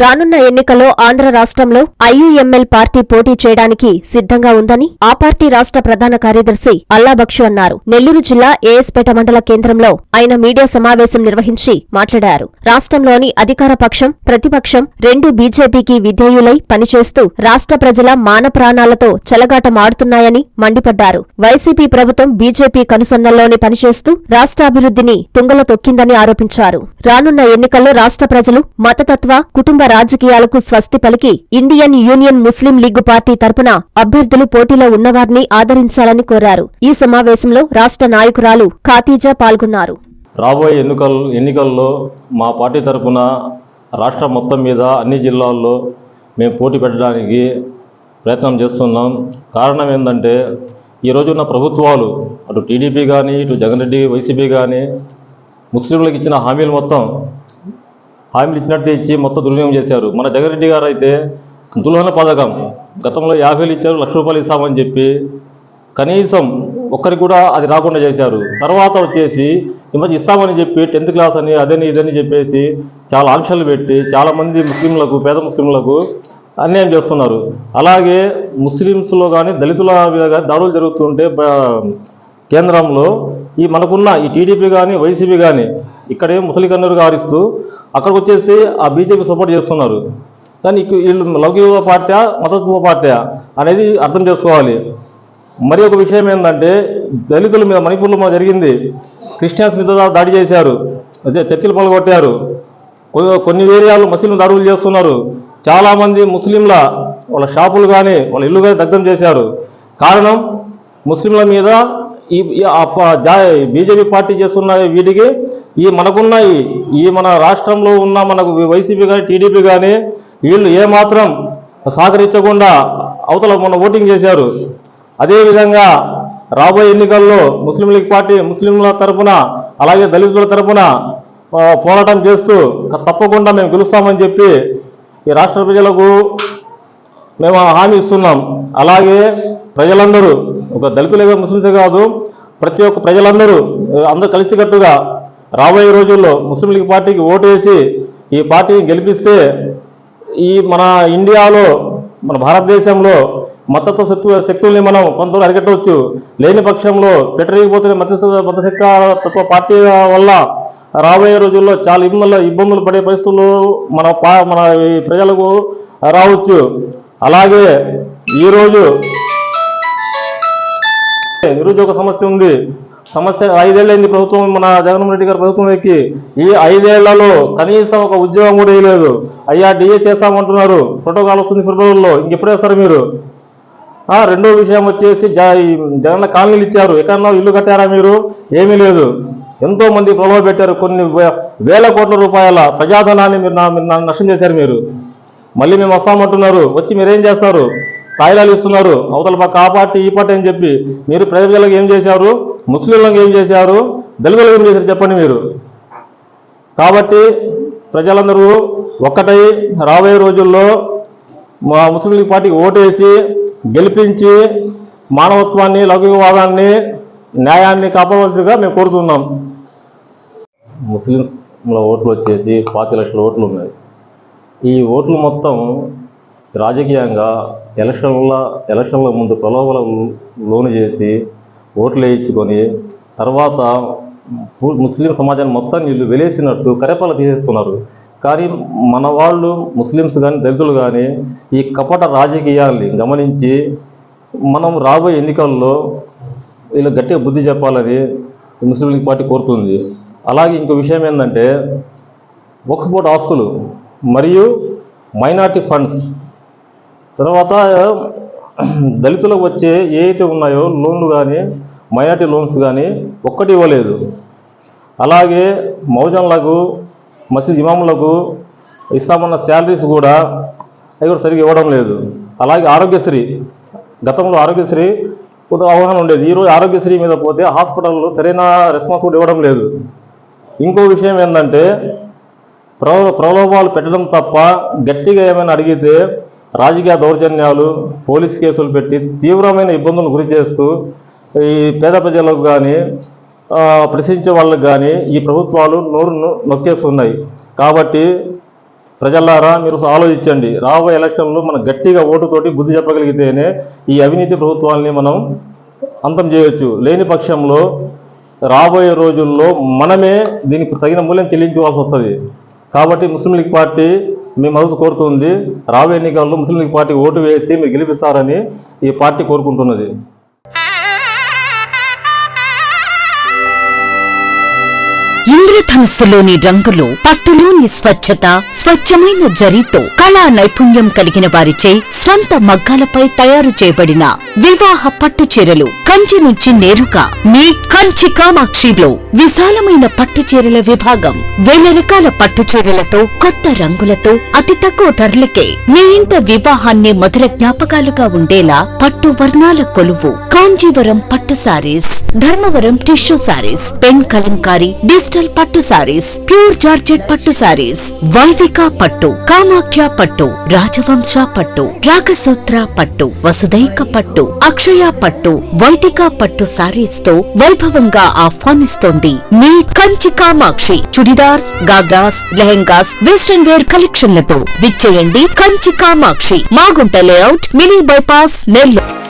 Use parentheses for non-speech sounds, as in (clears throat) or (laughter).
రానున్న ఎన్నికల్లో ఆంధ్ర రాష్ట్రంలో ఐయుఎంఎల్ పార్టీ పోటీ చేయడానికి సిద్ధంగా ఉందని ఆ పార్టీ రాష్ట్ర ప్రధాన కార్యదర్శి అల్లాబక్షు అన్నారు. నెల్లూరు జిల్లా ఏఎస్పేట మండల కేంద్రంలో ఆయన మీడియా సమావేశం నిర్వహించి మాట్లాడారు. రాష్ట్రంలోని అధికార పక్షం ప్రతిపక్షం రెండు బీజేపీకి విధేయులై పనిచేస్తూ రాష్ట్ర ప్రజల మాన ప్రాణాలతో చెలగాటమాడుతున్నాయని మండిపడ్డారు. వైసీపీ ప్రభుత్వం బీజేపీ కనుసన్నల్లోనే పనిచేస్తూ రాష్ట్రాభివృద్ధిని తుంగల తొక్కిందని ఆరోపించారు. రానున్న ఎన్నికల్లో రాష్ట్ర ప్రజలు మతతత్వ కుటుంబ రాజకీయాలకు స్వస్తి పలికి Indian union Muslim league party తరపున అభ్యర్థులు పోటీలో ఉన్నవారిని ఆదరించాలని కోరారు. ఈ సమావేశంలో రాష్ట్ర నాయకురాలు ఖాతీజా పాల్గొన్నారు. రాబోయే ఎన్నికల ఎన్నికల్లో మా పార్టీ తరఫున రాష్ట్రం మొత్తం మీద అన్ని జిల్లాల్లో మేము పోటీ పెట్టడానికి ప్రయత్నం చేస్తున్నాం. కారణం ఏంటంటే ఈ రోజున్న ప్రభుత్వాలు అటు టీడీపీ కానీ ఇటు జగన్ రెడ్డి వైసీపీ కానీ ముస్లింలకు ఇచ్చిన హామీలు మొత్తం హామీలు ఇచ్చినట్టు ఇచ్చి మొత్తం దుర్వినియోగం చేశారు. మన జగన్ రెడ్డి గారు అయితే దుల్హన పథకం గతంలో యాభైలు ఇచ్చారు లక్ష రూపాయలు ఇస్తామని చెప్పి కనీసం ఒక్కరికి కూడా అది రాకుండా చేశారు. తర్వాత వచ్చేసి ఈ మధ్య ఇస్తామని చెప్పి టెన్త్ క్లాస్ అని అదని ఇదని చెప్పేసి చాలా ఆంక్షలు పెట్టి చాలామంది ముస్లింలకు పేద ముస్లింలకు అన్యాయం చేస్తున్నారు. అలాగే ముస్లిమ్స్లో కానీ దళితుల మీద కానీ దాడులు జరుగుతుంటే కేంద్రంలో ఈ మనకున్న ఈ టీడీపీ కానీ వైసీపీ కానీ ఇక్కడే ముసలికన్నరు గారిస్తూ అక్కడికి వచ్చేసి ఆ బీజేపీ సపోర్ట్ చేస్తున్నారు. కానీ వీళ్ళు లౌకిక పార్టీ మతత్వ పార్టీ అనేది అర్థం చేసుకోవాలి. మరి ఒక విషయం ఏంటంటే దళితుల మీద మణిపూర్లో జరిగింది. క్రిస్టియన్స్ మీద దాడి చేశారు. అదే చర్చిలు పలగొట్టారు కొన్ని ఏరియాలు ముస్లిం దాడులు చేస్తున్నారు. చాలామంది ముస్లింల వాళ్ళ షాపులు కానీ వాళ్ళ ఇల్లు కానీ దగ్ధం చేశారు. కారణం ముస్లింల మీద ఈ బీజేపీ పార్టీ చేస్తున్న వీటికి ఈ మనకున్న ఈ- ఈ మన రాష్ట్రంలో ఉన్న మనకు వైసీపీ కానీ టీడీపీ కానీ వీళ్ళు ఏమాత్రం సహకరించకుండా అవతల మొన్న ఓటింగ్ చేశారు. అదేవిధంగా రాబోయే ఎన్నికల్లో ముస్లిం లీగ్ పార్టీ ముస్లింల తరఫున అలాగే దళితుల తరఫున పోరాటం చేస్తూ తప్పకుండా మేము గెలుస్తామని చెప్పి ఈ రాష్ట్ర ప్రజలకు మేము హామీ ఇస్తున్నాం. అలాగే ప్రజలందరూ ఒక దళితులుగా కాదు, ముస్లింసే కాదు ప్రతి ఒక్క ప్రజలందరూ అందరూ కలిసికట్టుగా రాబోయే రోజుల్లో ముస్లిం లీగ్ పార్టీకి ఓటేసి ఈ పార్టీని గెలిపిస్తే ఈ మన ఇండియాలో మన భారతదేశంలో మతత్వ శక్తు శక్తుల్ని మనం కొంతవరకు అరికట్టవచ్చు. లేని పక్షంలో పెట్టరిగిపోతున్న మత మతశక్త తత్వ పార్టీ వల్ల రాబోయే రోజుల్లో చాలా ఇబ్బందులు ఇబ్బందులు పడే పరిస్థితులు మన పా మన ఈ ప్రజలకు రావచ్చు. అలాగే ఈరోజు నిరుద్యోగ సమస్య ఉంది. సమస్య ఐదేళ్ళైంది ప్రభుత్వం మన జగన్మోహన్ రెడ్డి గారి ప్రభుత్వం ఎక్కి ఈ ఐదేళ్ళలో కనీసం ఒక ఉద్యోగం కూడా వేయలేదు అయ్యా డిఎస్ చేస్తామంటున్నారు. ప్రోటోకాల్ వస్తుంది ఫిబ్రవరిలో ఇంకెప్పుడు వేస్తారు మీరు? రెండో విషయం వచ్చేసి జ- జగన్ కాలనీలు ఇచ్చారు. ఎక్కడన్నా ఇల్లు కట్టారా మీరు? ఏమీ లేదు. ఎంతో మంది ప్రలోభ పెట్టారు. కొన్ని వే- వేల కోట్ల రూపాయల ప్రజాధనాన్ని మీరు మీరు నా- నష్టం చేశారు మీరు. మళ్ళీ మేము వస్తామంటున్నారు. వచ్చి మీరేం చేస్తారు? తాయిలాలు ఇస్తున్నారు. అవతల పక్క ఆ పార్టీ ఈ పార్టీ అని చెప్పి మీరు ప్రజలకు ఏం చేశారు? ముస్లింలకు ఏం చేశారు? దళితులకు ఏం చేశారు చెప్పండి మీరు. కాబట్టి ప్రజలందరూ ఒక్కటై రాబోయే రోజుల్లో మా ముస్లిం లీగ్ పార్టీకి ఓటేసి గెలిపించి మానవత్వాన్ని లౌకికవాదాన్ని న్యాయాన్ని కాపాడవలసిందిగా మేము కోరుతున్నాం. ముస్లింల ఓట్లు వచ్చేసి పాతి లక్షల ఓట్లు ఉన్నాయి. ఈ ఓట్లు మొత్తం రాజకీయంగా ఎలక్షన్ల ఎలక్షన్ల ముందు ప్రలోభాల లోను చేసి ఓట్లు వేయించుకొని తర్వాత ముస్లిం సమాజాన్ని మొత్తం వీళ్ళు వెలేసినట్టు కరెపాల తీసేస్తున్నారు. కానీ మన వాళ్ళు ముస్లిమ్స్ కానీ దళితులు కానీ ఈ కపట రాజకీయాల్ని గమనించి మనం రాబోయే ఎన్నికల్లో వీళ్ళు గట్టిగా బుద్ధి చెప్పాలని ముస్లిం లీగ్ పార్టీ కోరుతుంది. అలాగే ఇంకో విషయం ఏంటంటే వక్ఫ్ ఆస్తులు మరియు మైనార్టీ ఫండ్స్ తర్వాత (clears throat) దళితులకు వచ్చే ఏ ఉన్నాయో లోన్లు కానీ మైనార్టీ లోన్స్ కానీ ఒక్కటి ఇవ్వలేదు. అలాగే మౌజన్లకు మసీద్ ఇమాములకు ఇస్తామన్న శాలరీస్ కూడా అవి కూడా సరిగ్గా ఇవ్వడం లేదు. అలాగే ఆరోగ్యశ్రీ గతంలో ఆరోగ్యశ్రీ కొంత అవగాహన ఉండేది. ఈరోజు ఆరోగ్యశ్రీ మీద పోతే హాస్పిటల్లో సరైన రెస్పాన్స్ కూడా ఇవ్వడం లేదు. ఇంకో విషయం ఏంటంటే ప్ర ప్రలోభాలు పెట్టడం తప్ప గట్టిగా ఏమైనా అడిగితే రాజకీయ దౌర్జన్యాలు పోలీస్ కేసులు పెట్టి తీవ్రమైన ఇబ్బందులు గురి చేస్తూ ఈ పేద ప్రజలకు కానీ ప్రశ్నించే వాళ్ళకు కానీ ఈ ప్రభుత్వాలు నోరు నొక్కేస్తున్నాయి. కాబట్టి ప్రజలారా మీరు ఆలోచించండి. రాబోయే ఎలక్షన్లో మనం గట్టిగా ఓటుతోటి బుద్ధి చెప్పగలిగితేనే ఈ అవినీతి ప్రభుత్వాల్ని మనం అంతం చేయొచ్చు. లేని పక్షంలో రాబోయే రోజుల్లో మనమే దీనికి తగిన మూల్యం చెల్లించవలసి వస్తుంది. కాబట్టి ముస్లిం లీగ్ పార్టీ మీ మద్దతు కోరుతుంది. రాబోయే ఎన్నికల్లో ముస్లిం లీగ్ పార్టీ ఓటు వేసి మీరు గెలిపిస్తారని ఈ పార్టీ కోరుకుంటున్నది. ఇంద్రధనుస్సులోని రంగులు పట్టులోని స్వచ్ఛత స్వచ్ఛమైన జరితో కళా నైపుణ్యం కలిగిన వారిచే స్వంత మగ్గాలపై తయారు చేయబడిన వివాహ పట్టు చీరలు కంచి నుంచి నేరుగా మీ కంచి కామాక్షిలో విశాలమైన పట్టు చీరల విభాగం. వేల రకాల పట్టు చీరలతో కొత్త రంగులతో అతి తక్కువ ధరలకే మీ ఇంట వివాహాన్ని మధుర జ్ఞాపకాలుగా ఉండేలా పట్టు వర్ణాల కొలువు. కాంజీవరం పట్టు sarees Dharmavaram tissue sarees pen Kalamkari digital పట్టు సారీస్ ప్యూర్ జార్జెట్ పట్టు సారీస్ వైవిక పట్టు కామాఖ్య పట్టు రాజవంశ పట్టు రాగసూత్ర పట్టు వసుదైక పట్టు అక్షయ పట్టు వైదిక పట్టు సారీస్తో వైభవంగా ఆహ్వానిస్తోంది. మీ కంచి కామాక్షి చుడిదార్స్ గాగ్రాస్ లెహెంగాస్ వెస్ట్రన్ వేర్ కలెక్షన్లతో విచ్చేయండి Kanchi Kamakshi. Magunta layout mini bypass Nellore.